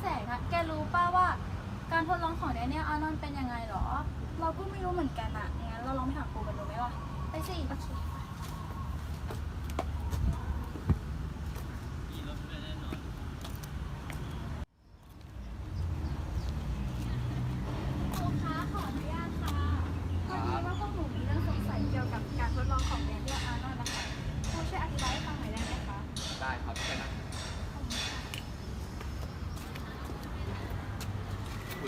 แสงอะแกรู้ป่าว่า การทดลองของแดเนียลอานนเป็นยังไงหรอ เราก็ไม่รู้เหมือนกันอะงั้นเราลองไปถามครูกันดูไหมวะไปสิโอเครูคะขออนุญาตค่ะพอดีว่าพวกหนูมีเรื่องสงสัยเกี่ยวกับการทดลองของแดเนียลอานนท์นะคะครูช่วยอธิบายให้ฟังหน่อยได้ไหมคะ ได้ครับแค่นั้น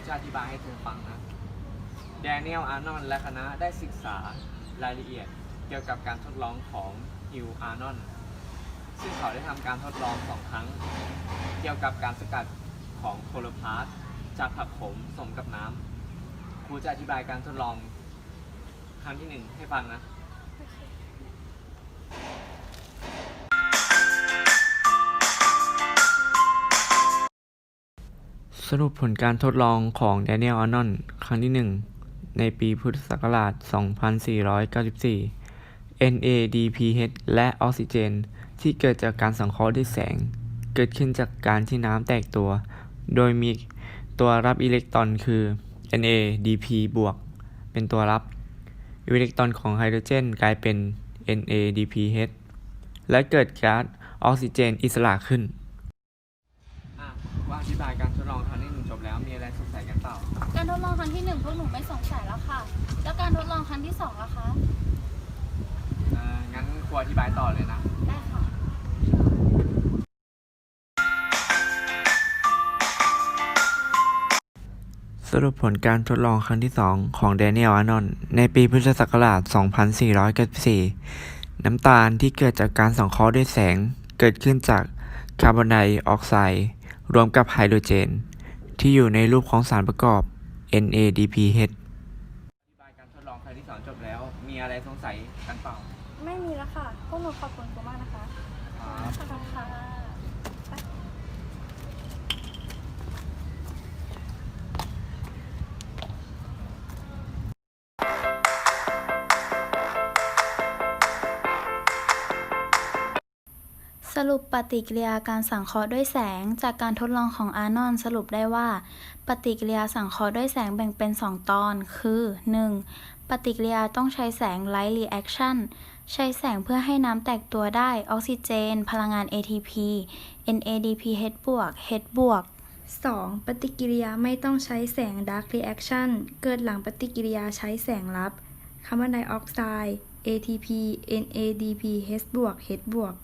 จะอธิบายให้เธอฟังนะแดเนียลอาร์นอนและคณะได้ศึกษารายละเอียดเกี่ยวกับการทดลองของฮิวอาร์นอนซึ่งเขาได้ทำการทดลองสองครั้ง เกี่ยวกับการสกัดของโคลพาสจากผักขมสมกับน้ำครูจะอธิบายการทดลองครั้งที่หนึ่งให้ฟังนะ สรุปผลการทดลองของ Daniel Arnold ครั้งที่ 1 ในปีพุทธศักราช 2494 NADPH และออกซิเจน ที่เกิดจากการสังเคราะห์ด้วยแสง เกิดขึ้นจากการที่น้ำแตกตัว โดยมีตัวรับอิเล็กตรอนคือ NADP บวก เป็นตัวรับ อิเล็กตรอนของไฮโดรเจนกลายเป็น NADPH และเกิดก๊าซออกซิเจนอิสระขึ้น ธิบายการทดลองครั้งที่หนึ่งจบแล้วมีอะไรสงสัยกันเปล่าการทดลองครั้งที่หนึ่งพวกหนูไม่สงสัยแล้วค่ะ แล้วการทดลองครั้งที่สองล่ะคะเอ่องั้นครูอธิบายต่อเลยนะ ได้ค่ะ สรุปผลการทดลองครั้งที่ 2 ของ Daniel Arnold ในปีพุทธศักราช 2494 น้ำตาลที่เกิดจากการสังเคราะห์ด้วยแสง เกิดขึ้นจากคาร์บอนไดออกไซด์ รวมกับไฮโดรเจน ที่อยู่ในรูปของสารประกอบ NADPH อธิบายการทดลองครั้งที่2จบแล้ว มีอะไรสงสัยกันเปล่า ไม่มีแล้วค่ะ พวกหนูขอบคุณครูมากนะคะครับขอบคุณค่ะ สรุปปฏิกิริยาการสังเคราะห์ด้วยแสง จากการทดลองของอาร์นอนสรุปได้ว่า ปฏิกิริยาสังเคราะห์ด้วยแสงแบ่งเป็น 2 ตอน คือ 1. ปฏิกิริยาต้องใช้แสง Light Reaction ใช้แสงเพื่อให้น้ำแตกตัวได้ออกซิเจน พลังงาน ATP NADPH บวก H บวก 2. ปฏิกิริยาไม่ต้องใช้แสง Dark Reaction เกิดหลังปฏิกิริยาใช้แสงลับคาร์บอนไดออกไซด์ ATP NADPH บวก H บวก